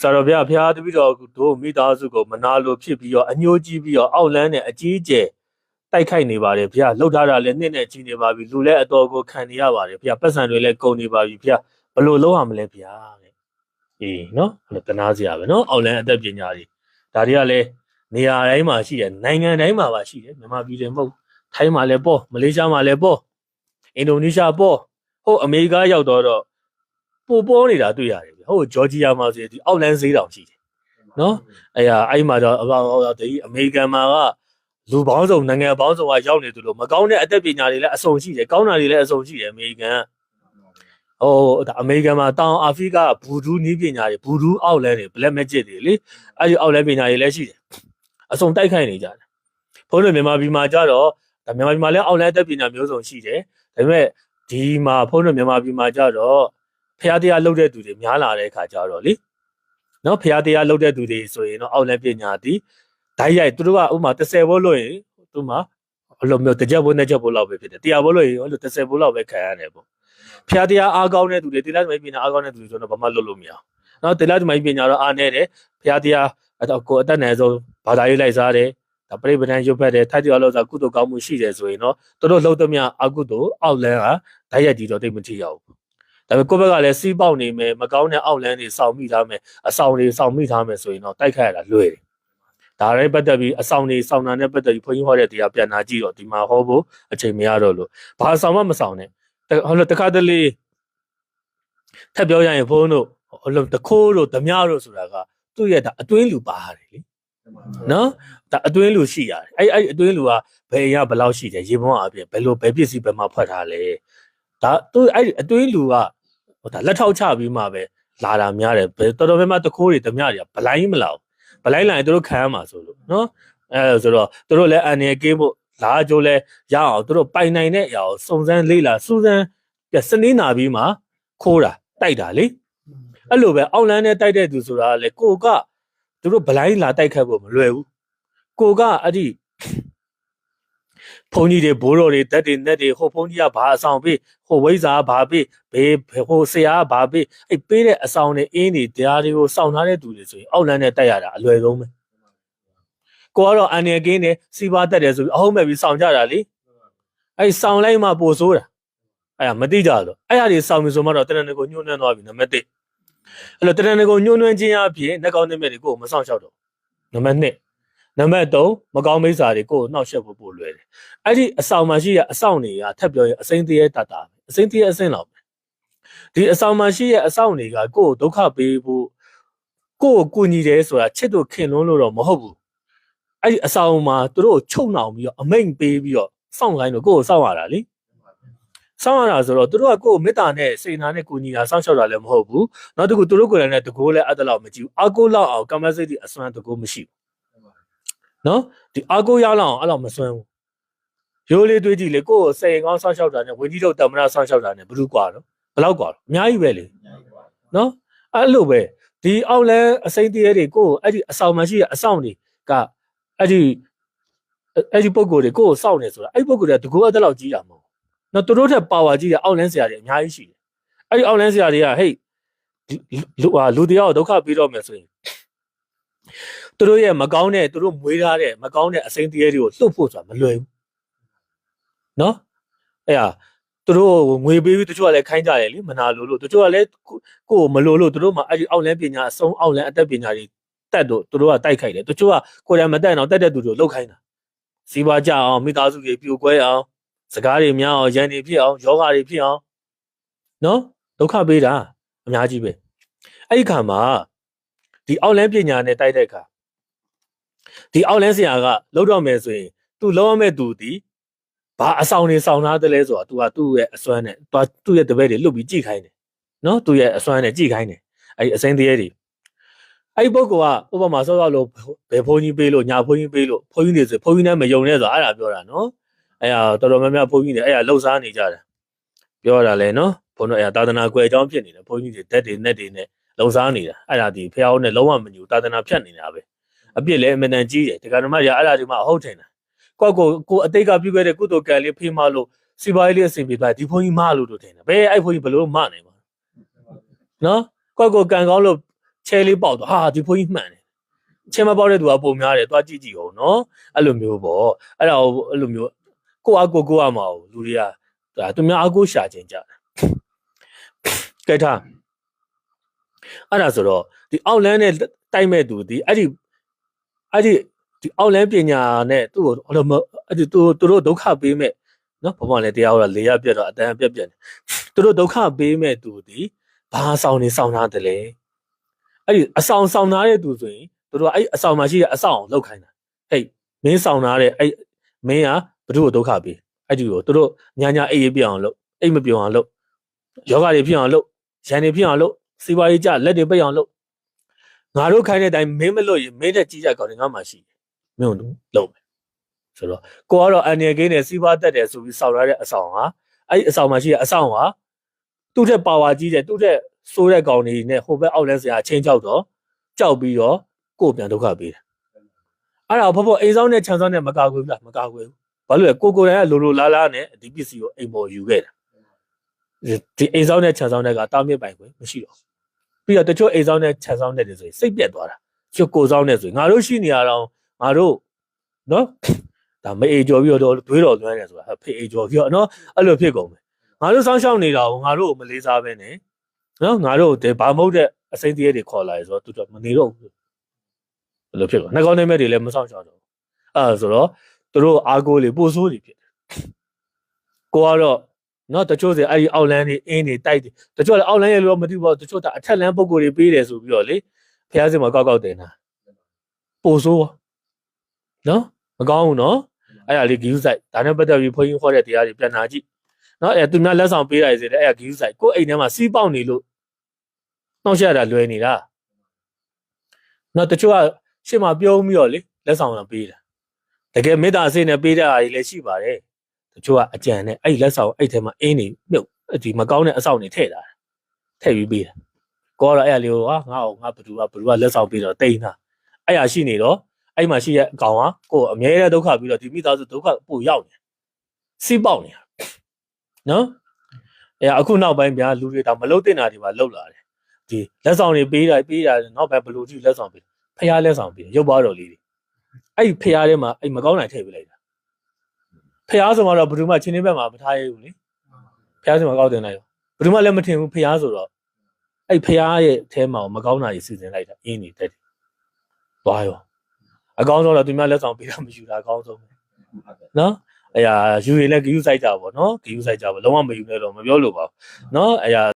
ဆရာတော်ဘုရားဘုရားတပည့်တော်တို့မိသားစုကိုမနာလိုဖြစ်ပြီးတော့အညှိုးကြီးပြီးတော့အောက်လန်းနဲ့အကြီးကျယ်တိုက်ခိုက်နေပါတယ်ဘုရားလှုပ်ထားတာလည်းနှစ်နဲ့ကြီးနေပါပြီလူလည်းအတော်ကိုခံနေရပါတယ်ဘုရားပတ်စံတွေလည်းကုန်နေပါပြီဘုရားဘယ်လိုလုပ်ရမလဲဘုရားတဲ့အေးနော်အဲ့လိုတနာစရာပဲနော်အောက်လန်းအသက်ပညာတွေဒါတွေကလည်းနေရာတိုင်းမှာရှိတယ်နိုင်ငံတိုင်းမှာပါရှိတယ်မြန်မာပြည်တွေမဟုတ်ထိုင်းမှာလည်းပေါ့မလေးရှားမှာလည်းပေါ့အင်ဒိုနီးရှားပေါ့ဟုတ်အမေရိကရောက်တော့တော့ပိုပေါ်နေတာတွေ့ရတယ်ဗျ ဟုတ်ဂျော်ဂျီယာမှာဆိုရင်ဒီအောက်လန်းဈေးတောင်ရှိတယ်နော်အဲ့ဟာအဲ့မှာတော့အပေါင်းဒီအမေရိကန်မှာကလူပေါင်းစုံနိုင်ငံပေါင်းစုံကရောက်နေသူလို့မကောင်းတဲ့အသက်ပညာတွေလည်းအစုံရှိတယ်ကောင်းတာတွေလည်းအစုံရှိတယ်အမေရိကန်ကဟိုဒါအမေရိကန်မှာတောင်အာဖရိကဘူဒူးနီးပညာတွေဘူဒူးအောက်လန်းတွေ black magic တွေလေအဲ့ဒီအောက်လန်းပညာတွေလည်းရှိတယ်အစုံတိုက်ခိုက်နေကြတယ်ဘုန်းတော်မြန်မာပြည်မှာကြတော့ဒါမြန်မာပြည်မှာလည်းအောက်လန်းတက်ပညာမျိုးစုံရှိတယ်ဒါပေမဲ့ဒီမှာဘုန်းတော်မြန်မာပြည်မှာကြတော့ ဖျားတရားလုပ်တဲ့သူတွေများလာတဲ့အခါကြတော့လေနော်ဖျားတရားလုပ်တဲ့သူတွေဆိုရင်တော့အောက်လန်းပညာဒီဓာတ်ရိုက်သူတို့ကဥပမာ30ဘိုးလို့ရင်သူမှအလိုမျိုးတစ်ချက်ဘိုးနှစ်ချက်ဘိုးလောက်ပဲဖြစ်တယ်တရားဘိုးလို့ရင်အဲ့လို30ဘိုးလောက်ပဲခံရတယ်ပေါ့ဖျားတရားအားကောင်းတဲ့သူတွေတိလသမိုင်းပညာအားကောင်းတဲ့သူတွေဆိုတော့ဘာမှလုပ်လို့မရအောင်။နော်တိလသမိုင်းပညာတော့အားနေတယ်။ဖျားတရားအဲ့တော့ကိုယ်အသက်နယ်ဆုံးဘာသာရေးလိုက်စားတယ်။ဒါပြိပဒံရုပ်ဖက်တယ်ထိုက်တရားလို့ဆိုကုသိုလ်ကောင်းမှုရှိတယ်ဆိုရင်တော့သူတို့လှုပ်သမျှအကုသိုလ်အောက်လန်းကဓာတ်ရိုက်ကြည့်တော့တိတ်မထီရဘူး။ ဒါပေမဲ့ကိုယ့်ဘက်ကလည်းစီးပေါက်နေမယ်မကောင်းတဲ့အောက်လန်းတွေစောင့်မိထားမယ်အဆောင်တွေစောင့်မိထားမယ်ဆိုရင်တော့တိုက်ခိုက်ရတာလွယ်တယ်။ဒါလည်းပတ်သက်ပြီးအဆောင်တွေစောင့်တာနဲ့ပတ်သက်ပြီးဘုန်းကြီးဟောတဲ့တရားပြန်လာကြည့်တော့ဒီမှာဟောဖို့အချိန်မရတော့လို့ဘာဆောင်မှမဆောင်နဲ့ဟောလို့တခါတလေထပ်ပြောရရင်ဘုန်းတို့ဟိုလိုတခိုးတို့ဓမြတို့ဆိုတာကသူ့ရဲ့ဒါအတွင်းလူပါတယ်လေနော်ဒါအတွင်းလူရှိရတယ်အဲ့အဲ့အတွင်းလူကဘယ်အရာဘယ်လောက်ရှိတယ်ရေဘုံအပြင်ဘယ်လိုဘယ်ပစ္စည်းဘယ်မှာဖွက်ထားလဲ ဒါသူအဲ့အတွင်းလူကဟိုဒါလက်ထောက်ချပြီးမှပဲလာတာများတယ်ဘယ်တော်တော်များများတခိုးတွေဓမြတွေကဗလိုင်းမလောက်ဗလိုင်းလိုက်ရင်တို့ခံရမှာဆိုလို့နော်အဲဆိုတော့တို့လည်းအန်ရကင်းဖို့လာကြိုးလဲရအောင်တို့ပိုင်နိုင်တဲ့အရာကိုစုံစမ်းလေ့လာစူးစမ်းစနေနာပြီးမှခိုးတာတိုက်တာလေအဲ့လိုပဲအောက်လန်းနဲ့တိုက်တဲ့သူဆိုတာကလေကိုကသူတို့ဗလိုင်းလာတိုက်ခတ်ဖို့မလွယ်ဘူးကိုကအဲ့ဒီ ဘုန်းကြီးတွေဘိုးတော်တွေတက်တွေနဲ့တွေဟိုဘုန်းကြီးကဘာအဆောင်ပေးဟိုဝိဇ္ဇာကဘာပေးဘေးဟိုဆရာကဘာပေးအဲ့ပေးတဲ့အဆောင်တွေအင်းတွေတရားတွေကိုစောင့်ထားတဲ့သူတွေဆိုရင်အောက်လန်းနဲ့တိုက်ရတာအလွယ်ဆုံးပဲကိုကတော့အန်ရကင်းနဲ့စီးပွားတက်တယ်ဆိုပြီးအဟုတ်မဲ့ပြီးစောင့်ကြတာလေအဲ့စောင့်လိုက်မှပိုဆိုးတာအဲ့ဒါမတိကြတော့အဲ့ဒါတွေစောင့်ပြီဆိုမှတော့တရဏဂုံညှို့နှွမ်းသွားပြီနံပါတ်1အဲ့လိုတရဏဂုံညှို့နှွမ်းခြင်းအပြင်နှက်ကောင်းတဲ့မြတ်တွေကိုမဆောင်ရှောက်တော့နံပါတ်2 နံပါတ်3မကောင်းမိစ္ဆာတွေကိုနှောက်ယှက်ဖို့ပို့လွယ်တယ်အဲ့ဒီအဆောင်မှာရှိတဲ့အဆောင်တွေကထပ်ပြောရင်အစိမ့်တရေတတာအစိမ့်တရေအစင်းလောက်ပဲဒီအဆောင်မှာရှိတဲ့အဆောင်တွေကကိုယ်ဒုက္ခပေးဖို့ကိုယ်ကိုညီတယ်ဆိုတာချစ်တို့ခင်လွန်းလို့တော့မဟုတ်ဘူးအဲ့ဒီအဆောင်မှာသူတို့ချုပ်နှောင်ပြီးတော့အမိန်ပေးပြီးတော့စောင့်ခိုင်းတော့ကိုယ်ကိုစောင့်ရတာလေစောင့်ရတာဆိုတော့သူတို့ကကိုယ်မေတ္တာနဲ့စေနာနဲ့ကိုညီတာစောင့်ရှောက်တာလည်းမဟုတ်ဘူးနောက်တစ်ခုသူတို့ကိုယ်လည်းတကိုးလည်းအဲ့ဒါလောက်မကြည့်ဘူးအာကိုလောက်အောင်ကမ္မစိတ်ဒီအစွမ်းတကိုးမရှိဘူး နော်ဒီအာကိုရလောက်အောင်အဲ့လောက်မစွမ်းဘူးရိုးလေးတွေးကြည့်လေကိုယ့်ကိုစေရင်ကောင်းဆောက်ရှောက်တာနဲ့ဝင်းကြီးတို့တမနာဆောက်ရှောက်တာနဲ့ဘလူးကွာတော့ဘလောက်ကွာတော့အများကြီးပဲလေနော်အဲ့လိုပဲဒီအောက်လန်းအစိမ့်တရေတွေကိုယ့်ကိုအဲ့ဒီအဆောင်မှရှိတဲ့အဆောင်တွေကအဲ့ဒီအဲ့ဒီပုံကိုယ်တွေကိုယ့်ကိုစောက်နေဆိုတာအဲ့ဒီပုံကိုယ်တွေကတကူအဲ့တလောက်ကြီးတာမဟုတ်နော်သူတို့ထက်ပါဝါကြီးတဲ့အောက်လန်းဆရာတွေအများကြီးရှိတယ်အဲ့ဒီအောက်လန်းဆရာတွေကဟေ့လူဟာလူတရားကိုဒုက္ခပေးတော့မယ်ဆိုရင် သူတို့ရဲ့မကောင်းတဲ့သူတို့မွေးထားတဲ့မကောင်းတဲ့အစိမ့်တရားတွေကိုလှုပ်ဖို့ဆိုတာမလွယ်ဘူးနော်အဲ့ဟာသူတို့ငွေပေးပြီးတချို့ကလည်းခိုင်းကြတယ်လေမနာလို့လို့တချို့ကလည်းကိုယ်မလို့လို့သူတို့မှအဲ့ဒီအောက်လန်းပညာအဆုံးအောက်လန်းအသက်ပညာတွေတက်တော့သူတို့ကတိုက်ခိုက်တယ်တချို့ကကိုယ်တိုင်မတက်အောင်တက်တဲ့သူတို့လှုပ်ခိုင်းတာစီးပွားကြအောင်မိသားစုတွေပြိုကွဲအောင်စကားတွေများအောင်ရန်တွေဖြစ်အောင်ယောဂတွေဖြစ်အောင်နော်ဒုက္ခပေးတာအများကြီးပဲအဲ့ဒီခါမှာဒီအောက်လန်းပညာနဲ့တိုက်တဲ့အခါ ဒီအောက်လန်းဆရာကလောက်တော့မယ်ဆိုရင် तू လောက်ရမဲ့သူဒီဘာအဆောင်နေဆောင်ထားတယ်လဲဆိုတာ तू ကသူ့ရဲ့အစွမ်းနဲ့သူ့ရဲ့တပည့်တွေလွတ်ပြီးကြိခိုင်းတယ်နော်သူ့ရဲ့အစွမ်းနဲ့ကြိခိုင်းတယ်အဲ့အစိမ်းတရေတွေအဲ့ပုဂ္ဂိုလ်ကဥပမာစောစောလို့ဘယ်ဖုန်းကြီးပေးလို့ညာဖုန်းကြီးပေးလို့ဖုန်းကြီးနေဆိုဖုန်းကြီးနဲ့မယုံနဲ့ဆိုတာအဲ့ဒါပြောတာနော်အဲ့ဒါတော်တော်များများဖုန်းကြီးတွေအဲ့ဒါလှုပ်ရှားနေကြတယ်ပြောတာလဲနော်ဘုန်းတော်အဲ့ဒါသာသနာကွယ်အကြောင်းဖြစ်နေတယ်ဘုန်းကြီးတွေဓာတ်တွေနဲ့တွေနဲ့လှုပ်ရှားနေတာအဲ့ဒါဒီဖះအောင်နဲ့လုံးဝမညူသာသနာဖြတ်နေတာပဲ အပြစ်လည်းအမှန်တန်ကြီးတယ်ဒီကဓမ္မရအဲ့ဒါဒီမှာအဟုတ်ထင်တာကိုကိုကိုအတိတ်ကပြုခဲ့တဲ့ကုသိုလ်ကံလေးဖေးမလို့စီပွားရေးလေးအဆင်ပြေသွားဒီဘုန်းကြီးမလို့တို့ထင်တယ်ဘယ်အဲ့ဘုန်းကြီးဘယ်လို့မနိုင်ပါနော်ကိုကိုကံကောင်းလို့ချဲလေးပေါက်တော့ဟာဒီဘုန်းကြီးမှန်တယ်ချဲမပေါက်တဲ့သူကပုံများတယ်သွားကြည့်ကြည့်အောင်နော်အဲ့လိုမျိုးပေါ့အဲ့ဒါကိုအဲ့လိုမျိုးကိုအားကိုကိုရမှာကိုလူတွေကဒါသူများအကိုရှာခြင်းကြတယ်ကဲထားအဲ့ဒါဆိုတော့ဒီအောက်လန်းနဲ့တိုက်မဲ့သူဒီအဲ့ဒီ အဲ့ဒီဒီအောက်လန်းပညာနဲ့သူ့ကိုဟိုလိုမအဲ့ဒီသူသူတို့ဒုက္ခပေးမဲ့နော်ဘုံမလည်းတရားဟောတာလေရပြတ်တော့အတန်ပြတ်ပြတ်နေသူတို့ဒုက္ခပေးမဲ့သူဒီဘာဆောင်နေဆောင်ထားတယ်လဲအဲ့ဒီအဆောင်ဆောင်ထားတဲ့သူဆိုရင်သူတို့ကအဲ့အဆောင်မှာရှိတဲ့အဆောင်ကိုလောက်ခိုင်းတာဟေးမင်းဆောင်ထားတဲ့အဲ့မင်းကဘ누구ကိုဒုက္ခပေးအဲ့ဒီကိုသူတို့ညာညာအေးအေးပြအောင်လုပ်အိတ်မပြောင်းအောင်လုပ်ယောဂတွေဖြစ်အောင်လုပ်ရန်တွေဖြစ်အောင်လုပ်စီပွားရေးကြလက်တွေပိတ်အောင်လုပ် ငါတို့ခိုင်းတဲ့အတိုင်းမင်းမလို့ရင်မင်းတဲ့ကြီးကြကောင်တွေငါမှရှိတယ်မင်းတို့လုပ်မယ်ဆိုတော့ကိုကတော့အန်ရကင်းနဲ့စီးပွားတက်တယ်ဆိုပြီးစောက်ရတဲ့အဆောင်ဟာအဲ့ဒီအဆောင်မှာရှိတဲ့အဆောင်ဟာသူ့ထက်ပါဝါကြီးတယ်သူ့ထက်ဆိုးတဲ့ကောင်တွေနဲ့ဟိုဘက်အောက်လန်းစရာချင်းချောက်တော့ကြောက်ပြီးတော့ကိုယ်ပြန်ဒုက္ခပေးတယ်အဲ့ဒါဖော်ဖော်အိမ်ဆောင်နဲ့ခြံဆောင်နဲ့မကာကွယ်ဘူးလားမကာကွယ်ဘူးဘာလို့လဲကိုကိုယ်တိုင်ကလိုလိုလားလားနဲ့ဒီပစ္စည်းကိုအိမ်ပေါ်ယူခဲ့တာဒီအိမ်ဆောင်နဲ့ခြံဆောင်တဲ့ကတာမြစ်ပိုင်ခွင့်မရှိတော့ ပြီးတော့တချို့အိမ်ဆောင်နဲ့ခြံဆောင်တဲ့တွေဆိုရင်စိတ်ပြက်သွားတာချွတ်ကိုဆောင်နဲ့ဆိုရင်ငါတို့ရှိနေရတော့ငါတို့နော်ဒါမအေကြော်ပြီးတော့သွေးတော်သွန်းတယ်ဆိုတာဖေအေကြော်ပြီးတော့နော်အဲ့လိုဖြစ်ကုန်မယ်ငါတို့စောင်းရှောက်နေတာကိုငါတို့ကိုမလေးစားပဲနဲ့နော်ငါတို့ဒီဘာမဟုတ်တဲ့အစိမ့်တည်းတွေခေါ်လာရဆိုတော့သူတို့မနေတော့ဘူးဘယ်လိုဖြစ်လဲနှကောင်းနေမဲ့တွေလည်းမဆောင်ရှောက်တော့အဲ့ဒါဆိုတော့သူတို့အားကိုးလေပို့ဆိုးတွေဖြစ်တယ်ကိုကတော့ နော်တချို့စီအဲ့ဒီအောက်လန်းတွေအင်းတွေတိုက်တယ်တချို့လည်းအောက်လန်းရဲ့လို့မသိဘူးပေါ့တချို့ကအထက်လန်းပုံကိုယ်တွေပေးတယ်ဆိုပြီးတော့လေဖះစင်မှာကောက်ကောက်တင်တာပို့ဆိုးပေါ့နော်မကောင်းဘူးနော်အဲ့ဒါလေးဂီယူဆိုင်ဒါနဲ့ပတ်သက်ပြီးဘုန်းကြီးခေါ်တဲ့တရားတွေပြန်နာကြည့်နော်အဲ့သူများလက်ဆောင်ပေးရတယ်ဆိုတဲ့အဲ့ဒါဂီယူဆိုင်ကိုယ်အိမ်ထဲမှာစီးပေါက်နေလို့နှောက်ရှက်တာလွယ်နေတာနော်တချို့ကရှေ့မှာပြုံးပြီးတော့လေလက်ဆောင်လာပေးတာတကယ်မေတ္တာစိတ်နဲ့ပေးတဲ့အားကြီးလည်းရှိပါတယ် တချို့ကအကြံနဲ့အဲ့ဒီလက်ဆောင်အဲ့ထဲမှာအင်းနေမြုပ်ဒီမကောင်းတဲ့အဆောက်နေထည့်တာထည့်ပြီးပေးတာကိုကတော့အဲ့ဒါလေးကိုဟာငါ့ကိုငါဘသူကဘသူကလက်ဆောင်ပေးတော့တိန်းတာအဲ့ဟာရှိနေတော့အဲ့မှာရှိတဲ့အကောင်ကကိုယ်အမြဲတမ်းဒုက္ခပြီးတော့ဒီမိသားစုဒုက္ခပို့ရောက်နေစီးပေါက်နေတာနော်အဲ့အခုနောက်ပိုင်းဗျာလူတွေဒါမလုတ်တင်တာတွေပါလုတ်လာတယ်ဒီလက်ဆောင်တွေပေးတာပေးတာနောက်ပဲဘလူးကြီးလက်ဆောင်ပေးဖះလက်ဆောင်ပေးရုပ်ပါတော်လေးတွေအဲ့ဖះထဲမှာအဲ့မကောင်းတာထည့်ပေးလိုက်တာ ဖះဆိုမှတော့ဘယ်သူမှချင်းနေဘက်မှာမထားရဘူးလေဖះဆိုမှကောက်တင်လိုက်ရောဘယ်သူမှလည်းမထင်ဘူးဖះဆိုတော့အဲ့ဖះရဲ့အဲမှာမကောင်းတာကြီးစီစဉ်လိုက်တာအင်းနေတက်တယ်သွားရောအကောင်းဆုံးတော့သူများလက်ဆောင်ပေးတာမယူတာအကောင်းဆုံးပဲနော်အရာယူရင်လည်းဂယူဆိုင်ကြပါဘောနော်ဂယူဆိုင်ကြပါလုံးဝမယူနဲ့တော့မပြောလို့ပါဘူးနော်အရာ